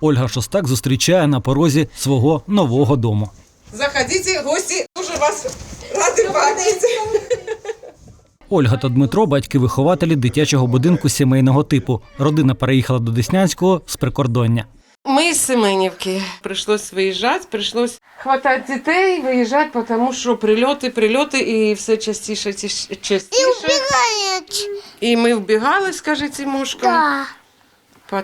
Ольга Шостак зустрічає на порозі свого нового дому. Заходите, гости, дуже вас рады бачити. Ольга та Дмитро батьки-вихователі дитячого будинку сімейного типу. Родина переїхала до Деснянського з прикордоння. Ми з Семенівки. Прийшлось виїжджати, прийшлось хватати дітей, виїжджати, тому що прильоти, прильоти і все частіше, тіш- частіше. І ми вбігали, скажи Тимошка,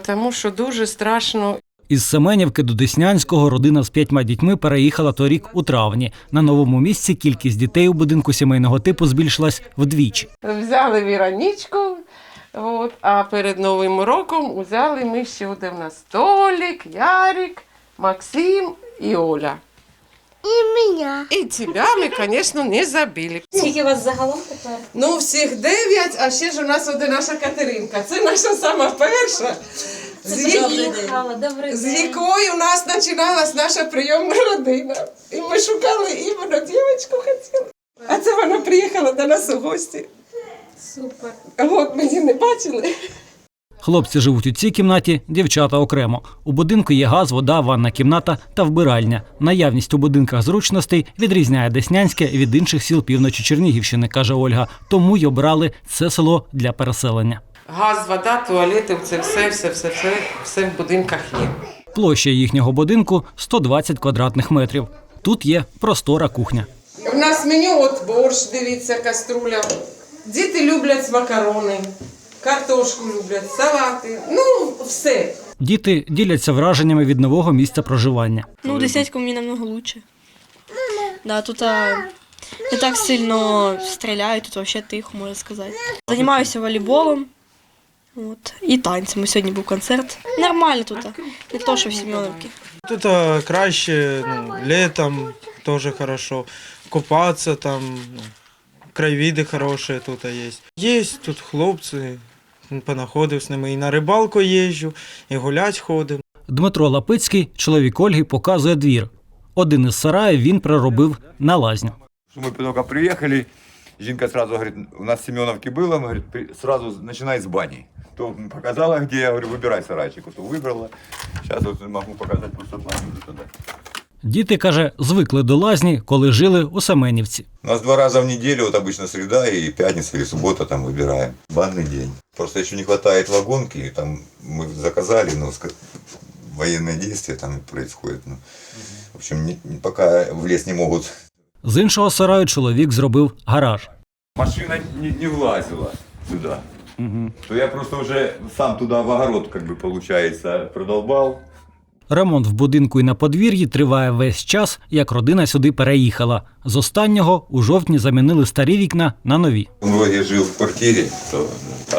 тому що дуже страшно. Із Семенівки до Деснянського родина з п'ятьма дітьми переїхала торік у травні. На новому місці кількість дітей у будинку сімейного типу збільшилась вдвічі. Взяли Віронічку, от, а перед Новим роком взяли ми ще один на столік, Ярік, Ярик, Максим і Оля. И меня. І тебе ми, звісно, не забили. Скільки у вас загалом тепер? Ну, всіх дев'ять, а ще ж у нас одна наша Катеринка. Це наша сама перша. З, я- Приїхала, добрий з день. якою у нас починалась наша прийомна родина. І ми шукали іменно дівчинку хотіли. А це вона приїхала до нас у гості. Супер. От ми її не бачили. Хлопці живуть у цій кімнаті, дівчата окремо. У будинку є газ, вода, ванна кімната та вбиральня. Наявність у будинках зручностей відрізняє Деснянське від інших сіл півночі Чернігівщини, каже Ольга. Тому й обрали це село для переселення. Газ, вода, туалети, це все, все, все, все, все в будинках є. Площа їхнього будинку 120 квадратних метрів. Тут є простора кухня. У нас меню от борщ, дивіться, каструля. Діти люблять макарони, картошку люблять, салати. Ну, все. Діти діляться враженнями від нового місця проживання. Ну, десятку мне намного лучше. Да, тут а, не так сильно стреляют, тут вообще тихо, можно сказать. Занимаюсь волейболом. Вот. І танцями. Сьогодні був концерт. Нормально тут. а. Не то, що в Сім'оновці. Тут а, краще ну, летом тоже хорошо. Купаться там, ну, краєвиди хороші тут є. Є тут хлопці, понаходив з ними і на рибалку їжджу, і гулять ходимо. Дмитро Лапицький, чоловік Ольги, показує двір. Один із сараїв він приробив на лазню. Мы только приехали, Жинка сразу говорит, у нас в Семеновке было, мы, говорит, при- сразу начинай с бани. То показала, где, я говорю, выбирай сарайчик, то выбрала. Сейчас вот могу показать просто баню туда. Діти, каже, звикли до лазні, коли жили у Семенівці. У нас два раза в неделю, вот обычно среда и пятница или суббота там выбираем. Банный день. Просто еще не хватает вагонки, и там мы заказали, но ска- военные действия там происходят. Ну, в общем, не- не- пока в лес не могут З іншого сараю чоловік зробив гараж. машина не, не влазила сюда. То я просто уже сам туда в огород, как бы получается, продолбал. Ремонт в будинку і на подвір'ї триває весь час, як родина сюди переїхала. З останнього у жовтні замінили старі вікна на нові. Многие жил в квартире, то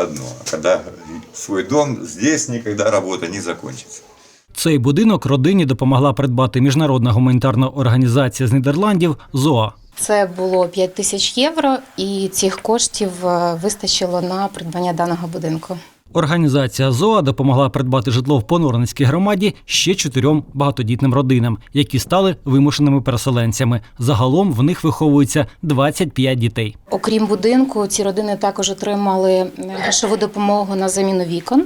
одно. А когда свой дом, здесь никогда работа не закончится. Цей будинок родині допомогла придбати міжнародна гуманітарна організація з Нідерландів ЗОА. Це було 5 тисяч євро, і цих коштів е, вистачило на придбання даного будинку. Організація ЗОА допомогла придбати житло в Понорницькій громаді ще чотирьом багатодітним родинам, які стали вимушеними переселенцями. Загалом в них виховується 25 дітей. Окрім будинку, ці родини також отримали е, грошову допомогу на заміну вікон.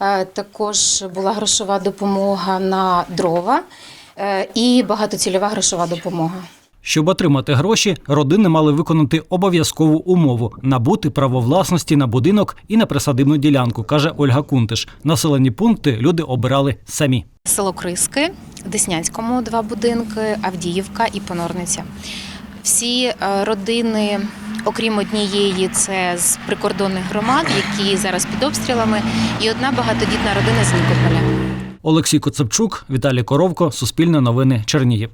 Е, Також була грошова допомога на дрова е, і багатоцільова грошова допомога. Щоб отримати гроші, родини мали виконати обов'язкову умову набути право власності на будинок і на присадибну ділянку, каже Ольга Кунтиш. Населені пункти люди обирали самі. Село Криски, Деснянському два будинки, Авдіївка і Понорниця. Всі е, родини, окрім однієї, це з прикордонних громад, які зараз під обстрілами, і одна багатодітна родина з Нікополя. Олексій Коцепчук, Віталій Коровко, Суспільне новини, Чернігів.